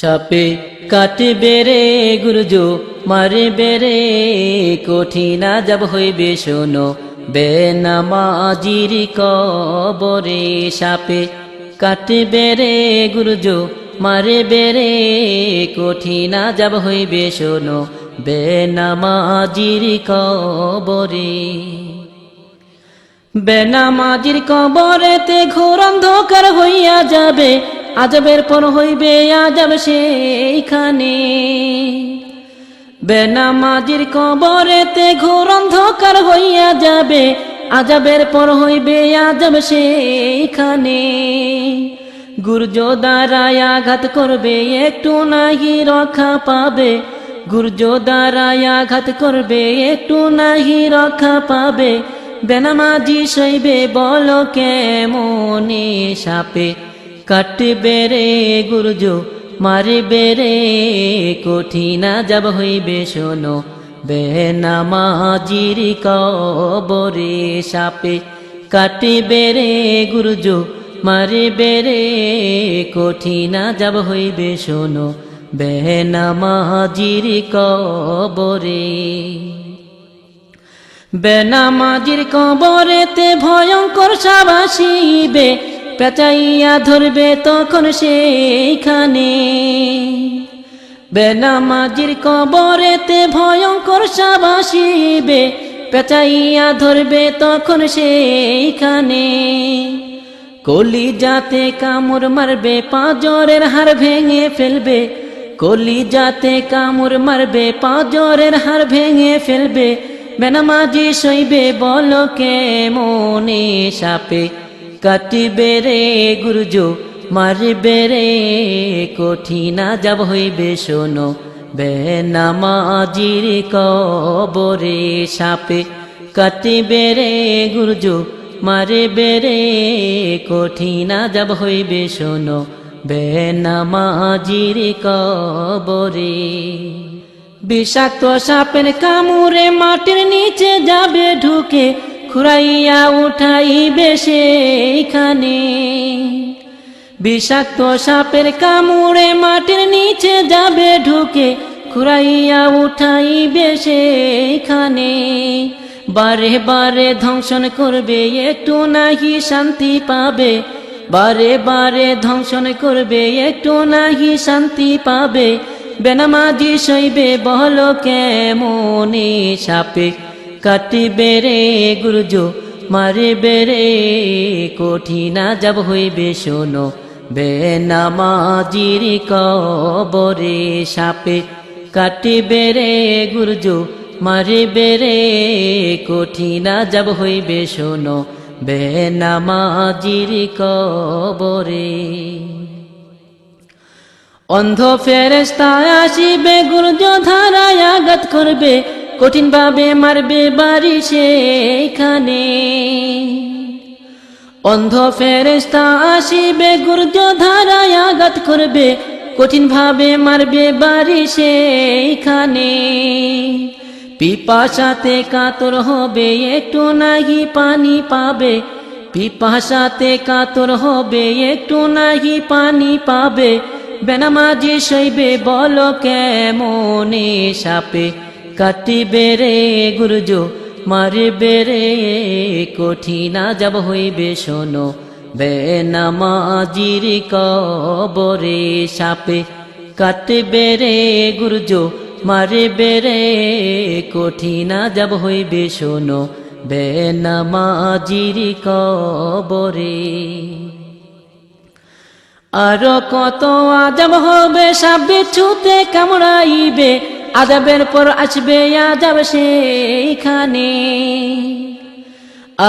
সাপে কাটবে রে গুরুজো, মারবে রে, কঠিনা যাব হইবে শোনো। বেনামাজির কবরে সাপে কাটবে রে গুরুজো, মারবে রে, কঠিনা যাব হইবে শোনো। বেনামাজির কবরে বেনামাজির কবরেতে ঘোর অন্ধকার হইয়া যাবে। আজবের পর হইবে আজব সেইখানে। বেনামাজির কবরেতে ঘোর অন্ধকার হইয়া যাবে, আজবের পর হইবে আজব সেইখানে। গুর্জ দ্বারায় আঘাত করবে, একটু নাহি রক্ষা পাবে। গুর্জ দ্বারায় আঘাত করবে, একটু নাহি রক্ষা পাবে। বেনামাজি সইবে বল কেমনে সাপে? কাটবে রে গুরুজ, মারবে রে, কঠিনা যাব হইবে, শোনো। বেনামাজির কবরে সাপে কাটবে রে গুরুজ, মারবে রে, কঠিনা যাব হইবে, শোনো। বেনামাজির কবরে বেনামাজির কবরেতে ভয়ঙ্কর সাবাসিবে পেঁচাইয়া ধরবে তখন সেইখানে। বেনামাজির কবরেতে ভয়ঙ্কর সাবাসিবে পেঁচাইয়া ধরবে তখন সেইখানে। কলি যাতে কামড় মারবে, পাঁজরের হার ভেঙে ফেলবে। কলি যাতে কামড় মারবে, পাঁজরের হার ভেঙে ফেলবে। বেনামাজি সইবে, বল কে মনে সাপে? কাটিবে রে গুরুজো মারবে রে কঠিনা যাব হইবে শোনো। বেনামাজির কবরে সাপে কাটিবে রে গুরুজো মারবে রে কঠিনা যাব হইবে শোনো। বেনামাজির কবরে বিষাক্ত সাপের কামুরে মাটির নিচে যাবে ঢুকে খুরাইয়া উঠাইবে সেইখানে। বিষাক্ত সাপের কামুরে মাটির নিচে যাবে ঢুকে খুরাইয়া উঠাইবে সেইখানে। বারে বারে ধ্বংসন করবে, একটু নাহি শান্তি পাবে। বারে বারে ধ্বংসন করবে, একটু নাহি শান্তি পাবে। বেনামাজি সইবে বল কেমনে সাপে কাটিবে রে গুরুজো মারবে রে কঠিনা যাব হইবে, শোনো, বেনামাজির কবরে সাপে কাটিবে রে গুরুজো মারবে রে কঠিনা যাব হইবে, শোনো, বেনামাজির কবরে। অন্ধ ফেরেস্তা আসিবে, গুরুজ ধারায় আঘাত করবে কঠিন ভাবে মারবে বাড়ি সেইখানে অন্ধ ফেরেস্তা আসিবে গুরুজ আঘাত করবে। কঠিন ভাবে মারবে বাড়ি সেইখানে পিপাসাতে কাতর হবে, একটু নাহি পানি পাবে। পিপাসাতে কাতর হবে, একটু নাহি পানি পাবে। বেনামাজি সইবে বল কেমনে সাপে? কাটিবে রে গুরুজো, মারবে রে, কঠিনা যাব হইবে, শোনো, বেনামাজির কবরে সাপে কাটবে রে, গুরুজো, মারবে রে, কঠিনা যাব হইবে, শোনো, বেনামাজির কবরে। আরও কত আজব হবে সাবে ছুতে কামড়াইবে আজাবের পর আসবে আজাব সেইখানে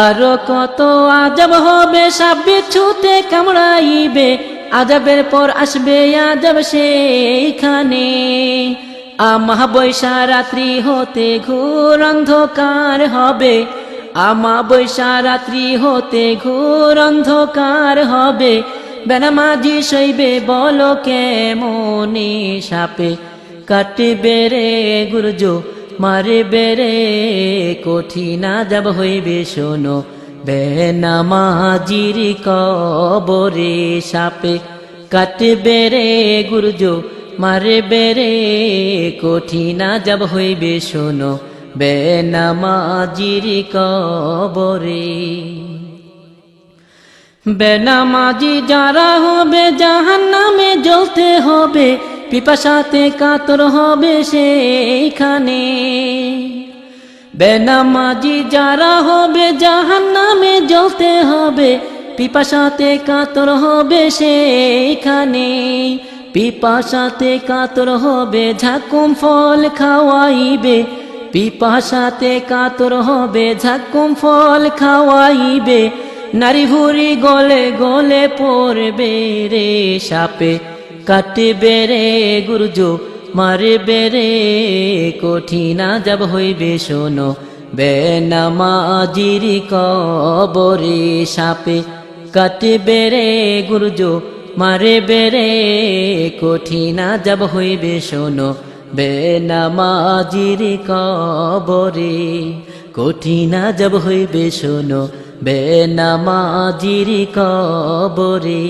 আরও কত আজব হবে সাবে ছুতে কামড়াইবে। আজাবের পর আসবে আজাব সেইখানে আমা বৈশা রাত্রি হতে ঘোর অন্ধকার হবে। আমা বৈশা রাত্রি হতে ঘোর অন্ধকার হবে। বেনামাজি সইবে বল কেমনে সাপে? কাটবে রে গুরুজো, মারবে রে, কঠিনা যাব হইবে, শোনো। বেনামাজির কবরে সাপে কাটবে রে গুরুজো মারে বেরে কঠিনা যাব হইবে, শোনো। বেনামাজির কবরে বেনামাজি যারা হবে জাহান নামে জ্বলতে হবে। পিপাসাতে কাতর হবে সেইখানে বেনামাজি যারা হবে জাহান নামে জ্বলতে হবে, পিপাসাতে কাতর হবে সেইখানে পিপাসাতে কাতর হবে, ঝাকুম ফল খাওয়াইবে। পিপাসাতে কাতর হবে, ঝাকুম ফল খাওয়াইবে। নারী ভুরি গলে গলে পড়বে রে সাপে। কাটবে রে গুরুজো, মারবে রে, কঠিনা যাব হইবে, শোনো। বেনামাজির কবরে সাপে কাটবে রে গুরুজো, মারবে রে, কঠিনা যাব হইবে, শোনো। বেনামাজির কবরে কঠিনা যাব হইবে, শোনো। বেনামাজির কবরে